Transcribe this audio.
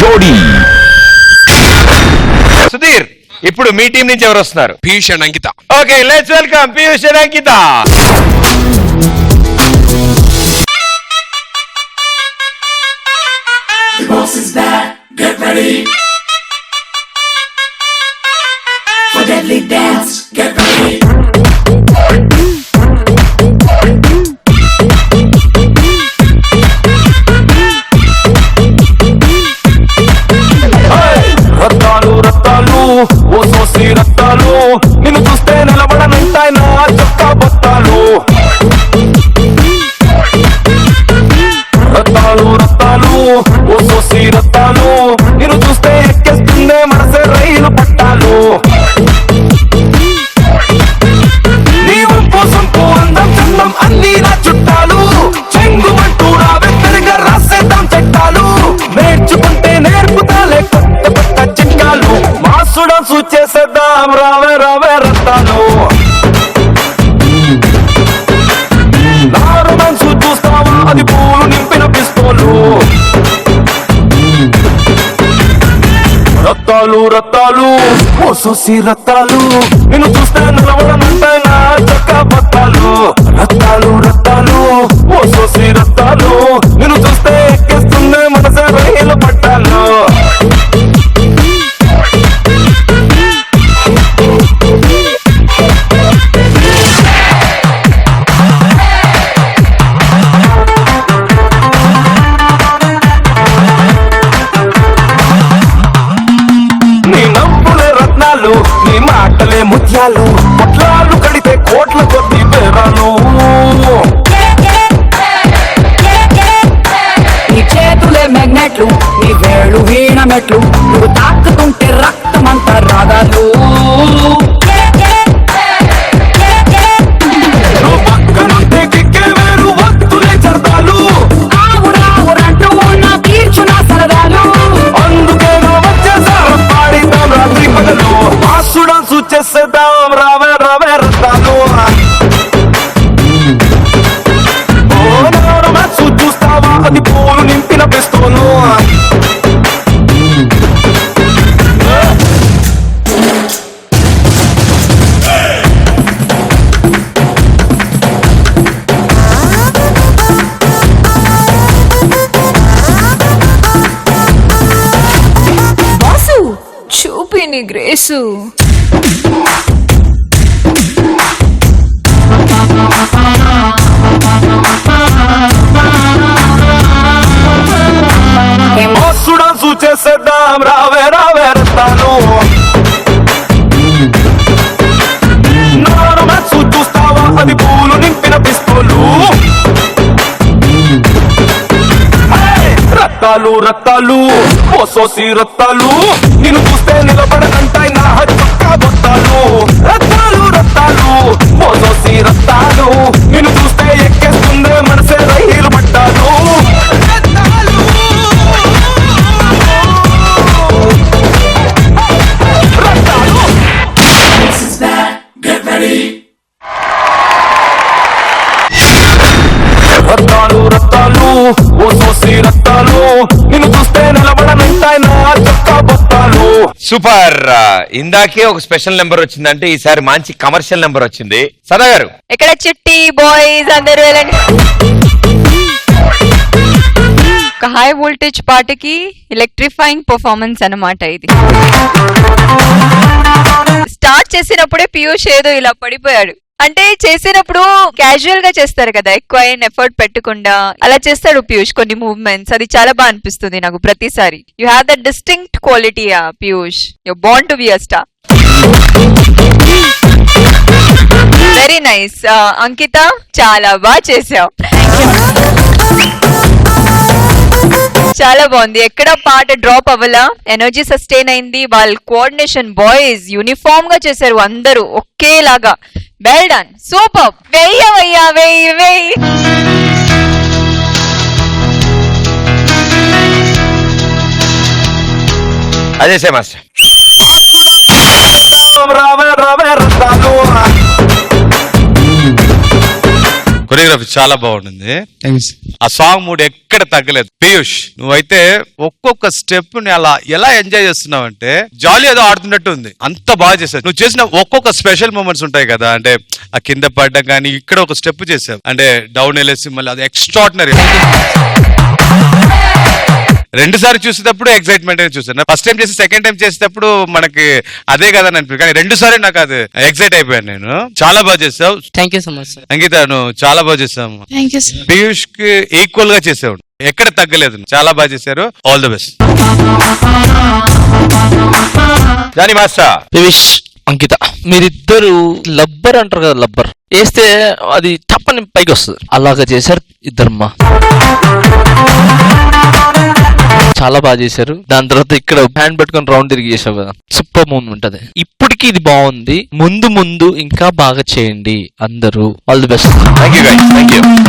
జోడీ. సుధీర్ ఇప్పుడు మీ టీం నుంచి ఎవరు వస్తున్నారు? Piyush and Ankita. Okay let's welcome Piyush and Ankita. Rattalu Rattalu ఓ సోసి రత్తాలు నిన్ను చూస్తాను కడితే ముత్యాలు పొట్లాలు కడితే కోట్ల కొద్ది పేరాలు నీ చేతులే మెగ్నెట్లు నీ వేళు వీణ మెట్లు నువ్వు తాకుతుంటే రక్తమంతా రాగాలు. చేసేద్దాం రావే రావే రత్తాలు. ఓ చూస్తావా? అది పూలు నింపిన బాసు గ్రేసు. మాసుడం చేసేద్దాం రావే రావే రత్తాలు నాడు మనసు చూస్తావా అది పూలు నింపిన పిస్తోలు హే! రత్తాలు రత్తాలు ఓ సోసి రత్తాలు నిన్ను చూస్తే నిలబడనంటాయి నా చొక్క బొత్తాలు సూపర్. ఇందాకే ఒక స్పెషల్ నెంబర్ వచ్చిందంటే ఈసారి మంచి కమర్షియల్ నెంబర్ వచ్చింది. సదా గారు. ఇక్కడ చిట్టి బాయ్స్ అందరూ వెళ్ళండి. హై వోల్టేజ్ పాటకి ఎలక్ట్రిఫైయింగ్ పర్ఫార్మెన్స్ అన్నమాట ఇది. స్టార్ట్ చేసినప్పుడే పీయూష్ ఏదో ఇలా పడిపోయాడు. అంటే చేసినప్పుడు క్యాజువల్గా చేస్తారు కదా ఎక్కువ ఏం ఎఫర్ట్ పెట్టకుండా అలా చేస్తాడు పీయూష్ కొన్ని మూవ్మెంట్స్ అది చాలా బాగా అనిపిస్తుంది నాకు ప్రతిసారి. You have the distinct quality uh Piyush you bound to be a star very nice Ankita చాలా బాగా చేసావు. చాలా బాగుంది. ఎక్కడ పాట డ్రాప్ అవ్వలా? ఎనర్జీ సస్టైన్ అయింది. వాళ్ళ కోఆర్డినేషన్ బాయ్స్ యూనిఫామ్గా చేశారు అందరూ. ఒకేలాగా. వెల్ డన్ సూపర్ వెయ్యవయ్యా వెయ్యి వెయ్యి. అదే సే మాస్టర్. రావే రావే రత్తాలు కొరియోగ్రఫీ చాలా బాగుంటుంది. ఆ సాంగ్ మూడు ఎక్కడ తగ్గలేదు. పీయూష్ నువ్వైతే ఒక్కొక్క స్టెప్ని అలా ఎలా ఎంజాయ్ చేస్తున్నావు అంటే జాలీ ఏదో ఆడుతున్నట్టు ఉంది. అంత బాగా చేసావు నువ్వు చేసిన ఒక్కొక్క స్పెషల్ మూమెంట్స్ ఉంటాయి కదా అంటే ఆ కింద పడ్డం కానీ ఇక్కడ ఒక స్టెప్ చేసావు అంటే డౌన్ వెళ్ళేసి మళ్ళీ అది ఎక్స్ట్రాడినరీ. రెండు సార్లు చూసేటప్పుడు ఎక్సైట్మెంట్ చూసాను ఫస్ట్ టైం చేసి సెకండ్ టైం చేసేటప్పుడు మనకి అదే కదా అని అనిపించింది. కానీ రెండు సార్లు నాకు అది ఎక్సైట్ అయిపోయాను నేను. చాలా బాగా చేసావు. Thank you so much sir Ankita నువ్వు చాలా బాగా చేసావు. పీయూష్కి ఈక్వల్గా చేసావు. ఎక్కడ తగ్గలేదు. చాలా బాగా చేశారు. All the best Jani master. Piyush Ankita మీరిద్దరు లబ్బర్ అంటారు కదా లబ్బర్. వేస్తే అది టప్పని పైకి వస్తుంది. అలాగా చేశారు ఇద్దరమ్మా. చాలా బాగా చేశారు. దాని తర్వాత ఇక్కడ హ్యాండ్ పెట్టుకొని రౌండ్ తిరిగి చేసావు కదా. సూపర్ మూన్ ఉంటది. ఇప్పటికి ఇది బాగుంది. ముందు ముందు ఇంకా బాగా చేయండి అందరూ. All the best. Thank you thank you